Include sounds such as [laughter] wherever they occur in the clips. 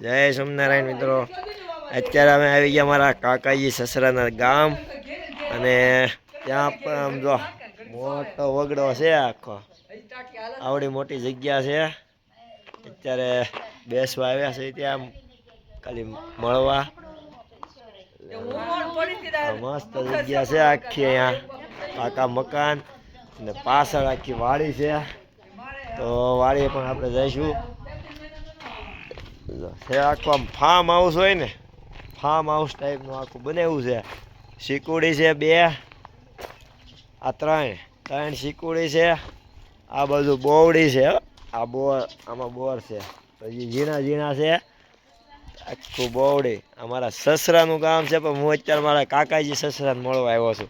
જય સોમનારાયણ મિત્રો. અત્યારે અમે આવી ગયા મારા કાકાજી સસરાના ગામ. અને ત્યાં પણ આમ જો મોટો વગડો છે આખો. આવડી મોટી જગ્યા છે. અત્યારે બેસવા આવ્યા છે ત્યાં. ખાલી મળવા. મસ્ત જગ્યા છે આખી અહીંયા. પાકા મકાન. અને પાછળ આખી વાડી છે. તો વાડીએ પણ આપણે જઈશું. છે આખું આમ ફાર્મ હાઉસ હોય ને ફાર્મ હાઉસ ટાઈપનું આખું બનાવ્યું છે. શીકુડી છે બે, આ ત્રણ ત્રણ શીકુડી છે, આ બધું બોવડી છે આ બોર, આમાં બોર છે. પછી ઝીણા ઝીણા છે. આખું બોવડી. અમારા સસરાનું ગામ છે, પણ હું અત્યારે મારા કાકાજી સસરાને મળવા આવ્યો છું.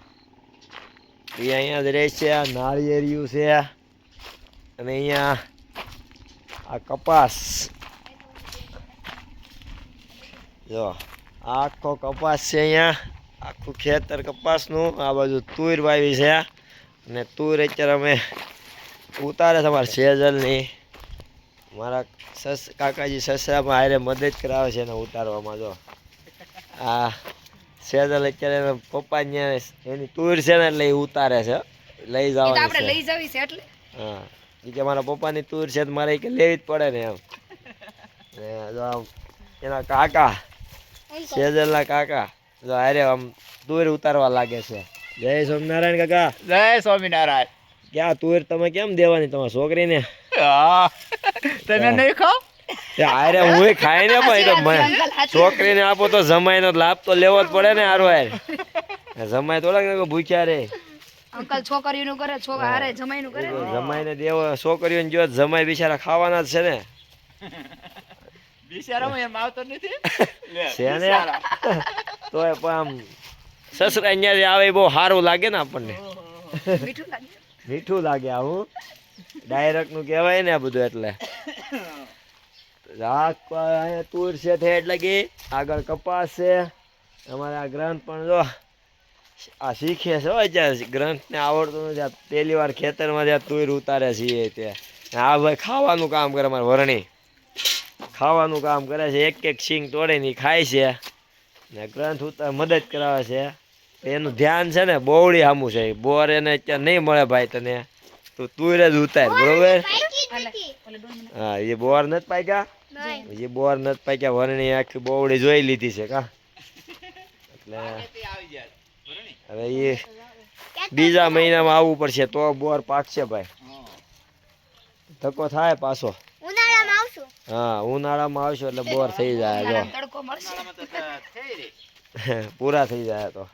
એ અહીંયા જ રહે છે નાળિયેરિયું છે. અને અહીંયા આ કપાસ જો આ આખો કપાસ છે અહીંયા. આખું ખેતર કપાસનું. આ બાજુ તુર વાવી છે. અને તુર અત્યારે અમે ઉતારે છે અમારા સેજલની. મારા સસ કાકાજી સસરામાં હારે મદદ કરાવે છે એને ઉતારવામાં જો. આ સેજલ અત્યારે પપ્પા ત્યાં એની તુર છે ને એટલે એ ઉતારે છે. લઈ જવાની આપણે લઈ જવી છે એટલે. હા. એ કે મારા પપ્પાની તુર છે તો મારે કે લેવી જ પડે ને એમ. ને જો આમ એના કાકા સેજલના કાકા. જો અરે આમ તુર ઉતારવા લાગે છે. જય સ્વામિનારાયણ કાકા. જય સ્વામિનારાયણ. ક્યાં તુર તમે કેમ દેવાની? તમારી છોકરીને? ને તમે નહીં ખાઓ અરે હારે હું ખાઈને પણ ઈ તો મ- છોકરીને આપો તો જમાઈનો લાભ તો લેવો જ પડે ને હારો હાર. જમાઈ થોડાક ને ભૂખ્યા રે. અંકલ છોકરીનું કરે છોકરા હારે જમાઈનું કરે. ને. જમાઈને દેવો છોકરીઓને જો જમાઈ બિચારા ખાવાના જ છે ને. બિચારામાં એમ આવતો નથી [laughs] છે ને? બિચારા. [laughs] તોય પણ આમ સસરા અહીંયા આવે બહુ સારું લાગે ને આપણને. મીઠું લાગે? મીઠું લાગે આવું. ડાયરેક્ટનું કહેવાય ને આ બધું એટલે. રાખ અહીંયા તુર છે તે એટલે કે આગળ કપાસ છે. અમારા આ ગ્રંથ પણ જો આ શીખે છે હો અત્યારે ગ્રંથને આવડતું નથી. પેલી પહેલી વાર ખેતરમાં જ્યાં તુર ઉતારે છીએ ત્યાં આ ભાઈ ખાવાનું કામ કરે અમારે વરણી. ખાવાનું કામ કરે છે એક એક સિંગ તોડીને ખાય છે. ને ગ્રંથ ઉતાર મદદ કરાવે છે. એનું ધ્યાન છે ને બોવડી સામું છે. બોર એને અત્યારે નહીં મળે ભાઈ તને. તો તું જ ઉતાર બરોબર. હા એ બોર નથી પાક્યા? એ બોર નથી પાક્યા વરણી આખી બોવડી જોઈ લીધી છે કા? એટલે? હવે એ બીજા મહિનામાં આવવું પડશે તો બોર પાકશે ભાઈ. ધક્કો થાય પાછો. હા ઉનાળામાં આવશો એટલે બોર થઈ જાય જો. [laughs] પૂરા થઈ જાય તો.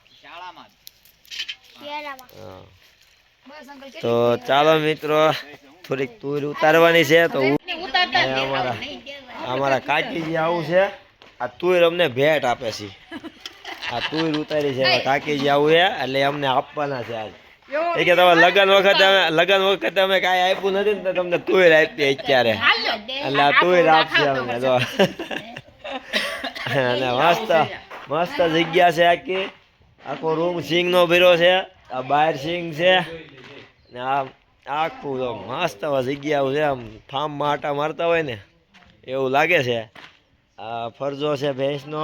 તો ચાલો મિત્રો થોડીક તુર ઉતારવાની છે તો અમારા અમારા કાકીજી આવું છે. આ તુર અમને ભેટ આપે છે. આ તુર ઉતારી છે કાકીજી આવું છે એટલે અમને આપવાના છે આજ. એ કે તમે લગન વખતે અમે લગન વખતે અમે કાંઈ આપ્યું નથી ને તમને તુર આપી અત્યારે. એટલે આ તુર આપશે અમને તો અને મસ્ત મસ્ત જગ્યા છે આખી. આખો રૂમ સિંગ નો ભર્યો છે. આ બહાર સિંગ છે. ને આ આખું તો મસ્ત જગ્યા છે. આમ ફાર્મમાં આટા મારતા હોય ને એવું લાગે છે. આ ફરજો છે ભેંસનો.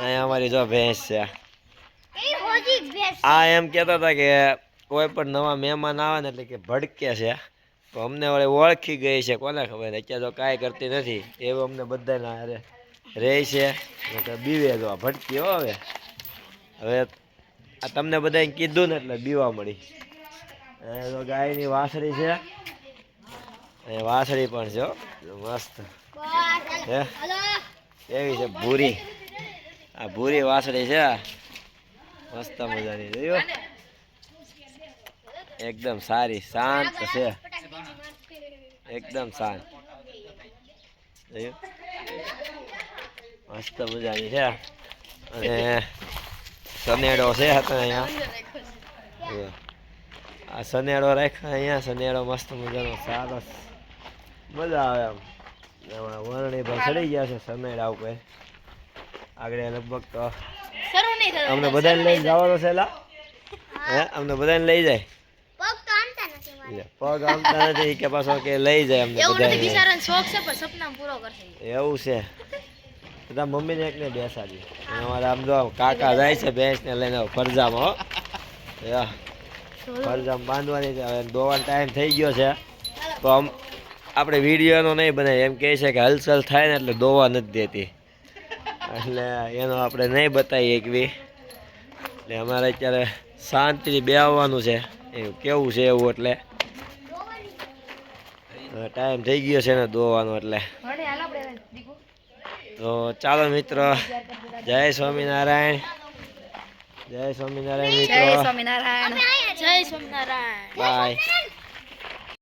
અહીંયા અમારી જો ભેંસ છે. આ એમ કહેતા હતા કે કોઈ પણ નવા મહેમાન આવે ને એટલે કે ભડકે છે. તો અમને વળી ઓળખી ગઈ છે. કોને ખબર? અત્યારે તો કાંઈ કરતી નથી. એવું અમને બધાને હારે રહે છે. બીવે તો ભટકી હો હવે. હવે આ તમને બધાને કીધું ને એટલે બીવા મળી. તો ગાયની વાસળી છે. અને વાસળી પણ છે હો. મસ્ત. હે? એવી છે? ભૂરી. આ ભૂરી વાસળી છે. મસ્ત મજાની જોયું એકદમ સારી, શાંત છે એકદમ શાંત. મસ્ત મજાની છે. અને સનેડો છે અહીંયા. આ સનેડો રાખ્યા અહીંયા સનેડો મસ્ત મજાનો સારો મજા આવે આમ. એમાં વરણી પર ચડી ગયા છે સનેડા ઉપર. આગળ લગભગ તો શરૂ નહીં થયું અમને બધાને લઈને જવાનો છે લા. હે. અમને બધાને લઈ જાય. પગ આમતા નથી મારે. પગ આમતા નથી કે પાછો કે લઈ જાય અમને એવું નથી બિચારાને શોખ છે પણ સપના પૂરો કરશે. એવું છે. બધા મમ્મીને એકને બેસાડી. અમારા આમ જો કાકા જાય છે ભેંસને લઈને ફરજામાં હો. યા, ફરજામ બાંધવાની છે હવે દોવાનો ટાઈમ થઈ ગયો છે. તો આમ આપણે વિડીયોનો નહીં બનાવીએ. એમ કહે છે કે હલચલ થાય ને એટલે દોવા નથી દેતી. એટલે એનો આપણે નહીં બતાવીએ એકવી બી. એટલે અમારે અત્યારે શાંતિથી આવવાનું છે. એવું કેવું છે એવું એટલે. ટાઈમ થઈ ગયો છે ને દોવાનો એટલે. તો ચાલો મિત્રો જય સ્વામિનારાયણ. જય સ્વામિનારાયણ જય મિત્રો. સ્વામિનારાયણ. જય સ્વામિનારાયણ. બાય